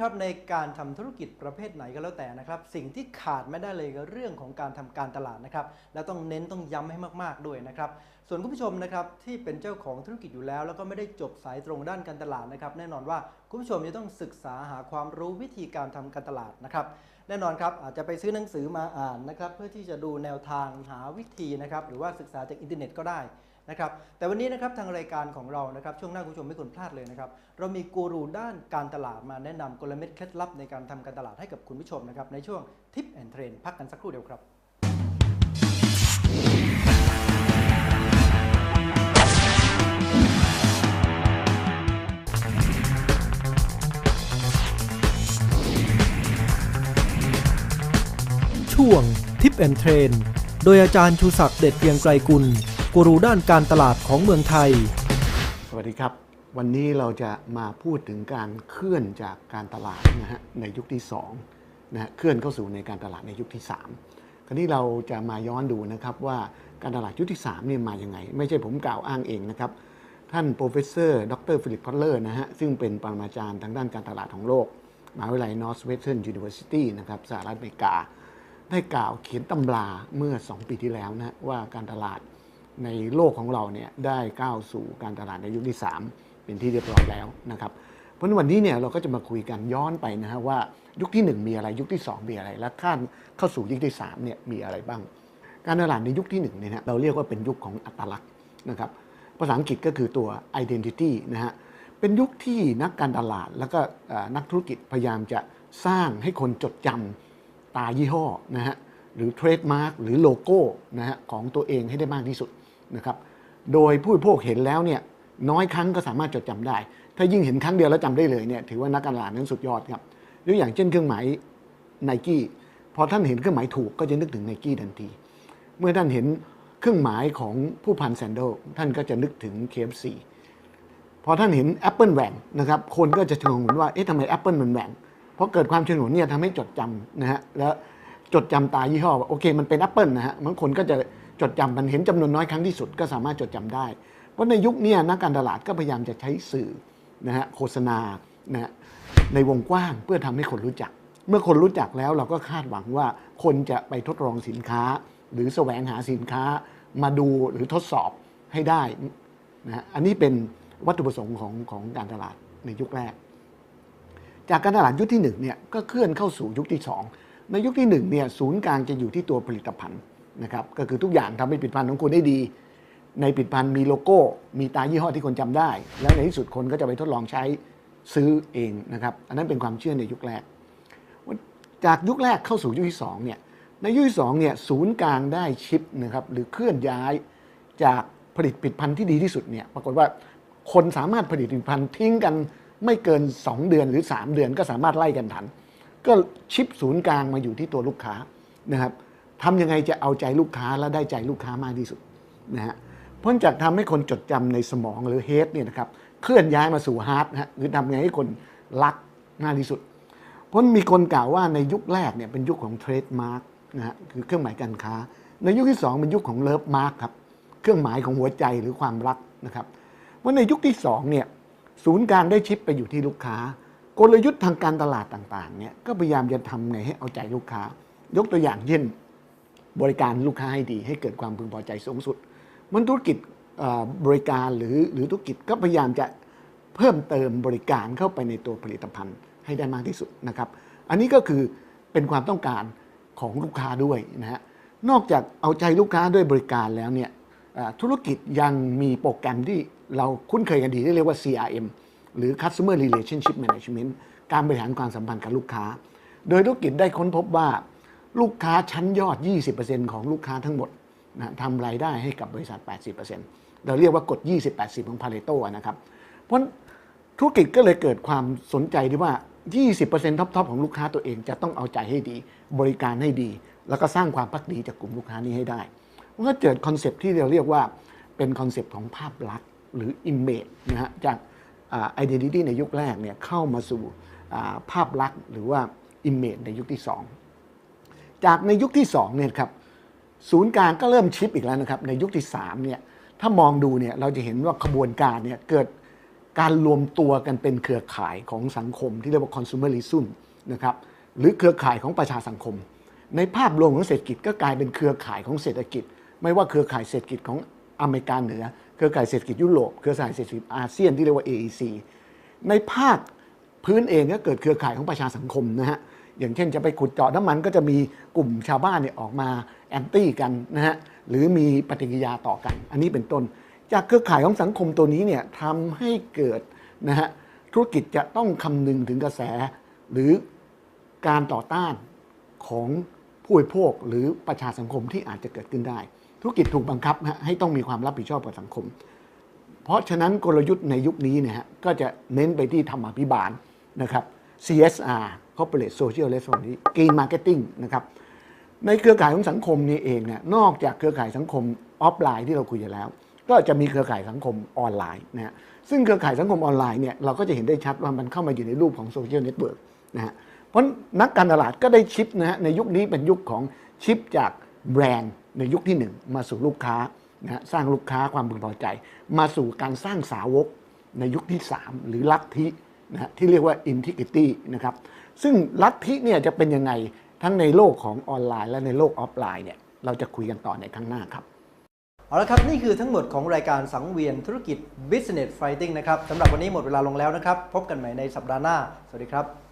ครับในการทำธุรกิจประเภทไหนก็แล้วแต่นะครับ สิ่งที่ขาดไม่ได้เลยก็เรื่องของการทำการตลาดนะครับแล้วต้องเน้นต้องย้ำให้มากๆด้วยนะครับ ส่วนคุณผู้ชมนะครับที่เป็นเจ้าของธุรกิจอยู่แล้ว แล้วก็ไม่ได้จบสายตรงด้านการตลาดนะครับ แน่นอนว่าคุณผู้ชมจะต้องศึกษาหาความรู้วิธีการทำการตลาดนะครับแน่นอนครับอาจจะไปซื้อหนังสือมาอ่านนะครับ เพื่อที่จะดูแนวทางหาวิธีนะครับ หรือว่าศึกษาจากอินเทอร์เน็ตก็ได้ นะครับ แต่วันนี้นะครับทางรายการของเรานะครับช่วงหน้าคุณผู้ชมไม่ควรพลาดเลยนะครับ เรามีกูรูด้านการตลาดมาแนะนำกลเม็ดเคล็ดลับในการทำการตลาดให้กับคุณผู้ชมนะครับในช่วงทิปแอนเทรนพักกันสักครู่เดียวครับช่วงทิปแอนเทรนโดยอาจารย์ชูศักดิ์เด็ดเพียงไกรกุล กูรูด้านการตลาดของเมืองไทย สวัสดีครับ วันนี้เราจะมาพูดถึงการเคลื่อนจากการตลาดนะฮะในยุคที่2นะฮะเคลื่อนเข้าสู่ในการตลาดในยุคที่ 3 คราวนี้เราจะมาย้อนดูนะครับว่าการตลาดยุคที่3เนี่ยมาอย่างไง ไม่ใช่ผมกล่าวอ้างเองนะครับท่านโปรเฟสเซอร์ ดรฟิลิปพอตเลอร์นะฮะซึ่งเป็นปรมาจารย์ทางด้านการตลาดของโลกมหาวิทยาลัย Northwestern University นะครับสหรัฐอเมริกา ได้กล่าวเขียนตำราเมื่อ 2 ปีที่แล้วนะว่าการตลาด ในโลกของเราเนี่ยได้ก้าวสู่การตลาดในยุคที่ 3 เป็นที่เรียบร้อยแล้วนะครับ เพราะฉะนั้นวันนี้เนี่ยเราก็จะมาคุยกันย้อนไปนะฮะว่ายุคที่ 1 มีอะไรยุคที่ 2 มีอะไร และขั้นเข้าสู่ยุคที่3เนี่ยมีอะไรบ้าง การตลาดในยุคที่1เนี่ยนะเราเรียกว่าเป็นยุคของอัตลักษณ์นะครับภาษาอังกฤษก็คือตัว identity นะฮะเป็นยุคที่นักการตลาดแล้วก็นักธุรกิจพยายามจะสร้างให้คนจดจำตายี่ห้อนะฮะหรือเทรดมาร์กหรือโลโก้นะฮะของตัวเองให้ได้มากที่สุด นะครับโดยผู้บริโภคเห็นแล้วเนี่ยน้อยครั้งก็สามารถจดจำได้ ถ้ายิ่งเห็นครั้งเดียวแล้วจำได้เลยเนี่ยถือว่านักการตลาดนั้นสุดยอดครับยกอย่างเช่นเครื่องหมายไนกี้พอท่านเห็นเครื่องหมายถูกก็จะนึกถึงไนกี้ทันที เมื่อท่านเห็นเครื่องหมายของผู้พันแซนเดท่านก็จะนึกถึง KFC พอท่านเห็นแอปเปิลแหว่งนะครับคนก็จะชงนว่าเอ๊ะทำไมแอปเปิลมันแหว่งเพราะเกิดความชงนเนี่ยทำให้จดจำนะฮะแล้วจดจำตายี่ห้อว่าโอเคมันเป็นแอปเปิลนะฮะบางคนก็จะ จดจำมันเห็นจำนวนน้อยครั้งที่สุดก็สามารถจดจำได้ เพราะในยุคนี้นักการตลาดก็พยายามจะใช้สื่อนะฮะโฆษณานะฮะในวงกว้างเพื่อทำให้คนรู้จัก เมื่อคนรู้จักแล้วเราก็คาดหวังว่าคนจะไปทดลองสินค้า หรือแสวงหาสินค้ามาดูหรือทดสอบให้ได้นะฮะอันนี้เป็นวัตถุประสงค์ของของการตลาดในยุคแรก จากการตลาดยุคที่1เนี่ยก็เคลื่อนเข้าสู่ยุคที่ 2 ในยุคที่1เนี่ยศูนย์กลางจะอยู่ที่ตัวผลิตภัณฑ์ นะครับก็คือทุกอย่างทำให้ผลิตภัณฑ์ของคุณได้ดี ในผลิตภัณฑ์มีโลโก้ มีตายี่ห้อที่คนจำได้ แล้วในที่สุดคนก็จะไปทดลองใช้ซื้อเองนะครับอันนั้นเป็นความเชื่อในยุคแรก จากยุคแรกเข้าสู่ยุคที่2เนี่ยในยุคที่2เนี่ยศูนย์กลางได้ชิปนะครับหรือเคลื่อนย้ายจากผลิตผลิตภัณฑ์ที่ดีที่สุดเนี่ยปรากฏว่าคนสามารถผลิตผลิตภัณฑ์ทิ้งกันไม่เกิน 2 เดือนหรือ 3 เดือนก็สามารถไล่กันทัน ก็ชิปศูนย์กลางมาอยู่ที่ตัวลูกค้านะครับ ทำยังไงจะเอาใจลูกค้าและได้ใจลูกค้ามากที่สุดนะฮะพ้นจากทำให้คนจดจำในสมองหรือเฮดเนี่ยนะครับเคลื่อนย้ายมาสู่ฮาร์ดนะฮะคือทำไงให้คนรักมากที่สุดพราะมีคนกล่าวว่าในยุคแรกเนี่ยเป็นยุคของเทรดมาร์กนะฮะคือเครื่องหมายการค้า ในยุคที่ 2 เป็นยุคของเลิฟมาร์กครับเครื่องหมายของหัวใจหรือความรักนะครับว่าในยุคที่2เนี่ยศูนย์กางได้ชิปไปอยู่ที่ลูกค้ากลยุทธ์ทางการตลาดต่างๆเนี่ยก็พยายามจะทำไงให้เอาใจลูกค้า ยกตัวอย่างเช่น บริการลูกค้าให้ดี ให้เกิดความพึงพอใจสูงสุด มันธุรกิจบริการหรือหรือธุรกิจก็พยายามจะเพิ่มเติมบริการเข้าไปในตัวผลิตภัณฑ์ให้ได้มากที่สุดนะครับ อันนี้ก็คือเป็นความต้องการของลูกค้าด้วยนะฮะนอกจากเอาใจลูกค้าด้วยบริการแล้วเนี่ยธุรกิจยังมีโปรแกรมที่เราคุ้นเคยกันดีที่เรียกว่า CRM หรือ Customer Relationship Management การบริหารความสัมพันธ์กับลูกค้า โดยธุรกิจได้ค้นพบว่า ลูกค้าชั้นยอด 20%ของลูกค้าทั้งหมดนะทำรายได้ให้กับบริษัท 80%เราเรียกว่ากฎ 20-80 ของพาเลโตนะครับ เพราะธุรกิจก็เลยเกิดความสนใจที่ว่า 20%ท็อปๆของลูกค้าตัวเองจะต้องเอาใจให้ดี บริการให้ดี แล้วก็สร้างความพักดีจากกลุ่มลูกค้านี้ให้ได้มันก็เกิดคอนเซปต์ที่เราเรียกว่าเป็นคอนเซปต์ของภาพลักษณ์หรือ Image นะฮะจากอ่า identity ในยุคแรกเนี่ยเข้ามาสู่ภาพลักษณ์หรือว่า Image ในยุคที่ 2 จากในยุคที่2เนี่ยครับศูนย์กลางก็เริ่มชิปอีกแล้วนะครับในยุคที่3เนี่ยถ้ามองดูเนี่ยเราจะเห็นว่าขบวนการเนี่ยเกิดการรวมตัวกันเป็นเครือข่ายของสังคมที่เรียกว่า consumerism นะครับหรือเครือข่ายของประชาสังคม ในภาพรวมของเศรษฐกิจก็กลายเป็นเครือข่ายของเศรษฐกิจ ไม่ว่าเครือข่ายเศรษฐกิจของอเมริกาเหนือ เครือข่ายเศรษฐกิจยุโรป เครือข่ายเศรษฐกิจอาเซียนที่เรียกว่า AEC ในภาคพื้นเองก็เกิดเครือข่ายของประชาสังคมนะฮะ อย่างเช่นจะไปขุดเจาะน้ำมันก็จะมีกลุ่มชาวบ้านเนี่ยออกมาแอนตี้กันนะฮะหรือมีปฏิกิริยาต่อกัน อันนี้เป็นต้น จากเครือข่ายของสังคมตัวนี้เนี่ยทำให้เกิดนะฮะธุรกิจจะต้องคำนึงถึงกระแส หรือการต่อต้านของผู้บริโภคหรือประชาสังคมที่อาจจะเกิดขึ้นได้ ธุรกิจถูกบังคับนะฮะให้ต้องมีความรับผิดชอบกับสังคม เพราะฉะนั้นกลยุทธ์ในยุคนี้เนี่ยฮะก็จะเน้นไปที่ธรรมาภิบาลนะครับ CSR Corporate Social Responsibility Green Marketing นะครับในเครือข่ายของสังคมนี้เองเนี่ยนอกจากเครือข่ายสังคมออฟไลน์ที่เราคุยกันแล้ว ก็จะมีเครือข่ายสังคมออนไลน์นะฮะซึ่งเครือข่ายสังคมออนไลน์เนี่ยเราก็จะเห็นได้ชัดว่ามันเข้ามาอยู่ในรูปของโซเชียลเน็ตเวิร์กนะฮะเพราะนักการตลาดก็ได้ชิปนะฮะในยุคนี้เป็นยุคของชิปจากแบรนด์ในยุคที่หนึ่งมาสู่ลูกค้านะฮะสร้างลูกค้าความพึงพอใจ มาสู่การสร้างสาวกในยุคที่ 3 หรือลัทธินะฮะที่เรียกว่า integrity นะครับ ซึ่งลัทธิเนี่ยจะเป็นยังไงทั้งในโลกของออนไลน์และในโลกออฟไลน์เนี่ยเราจะคุยกันต่อในครั้งหน้าครับ เอาละครับ นี่คือทั้งหมดของรายการสังเวียนธุรกิจ Business Fighting นะครับสำหรับวันนี้หมดเวลาลงแล้วนะครับ พบกันใหม่ในสัปดาห์หน้า สวัสดีครับ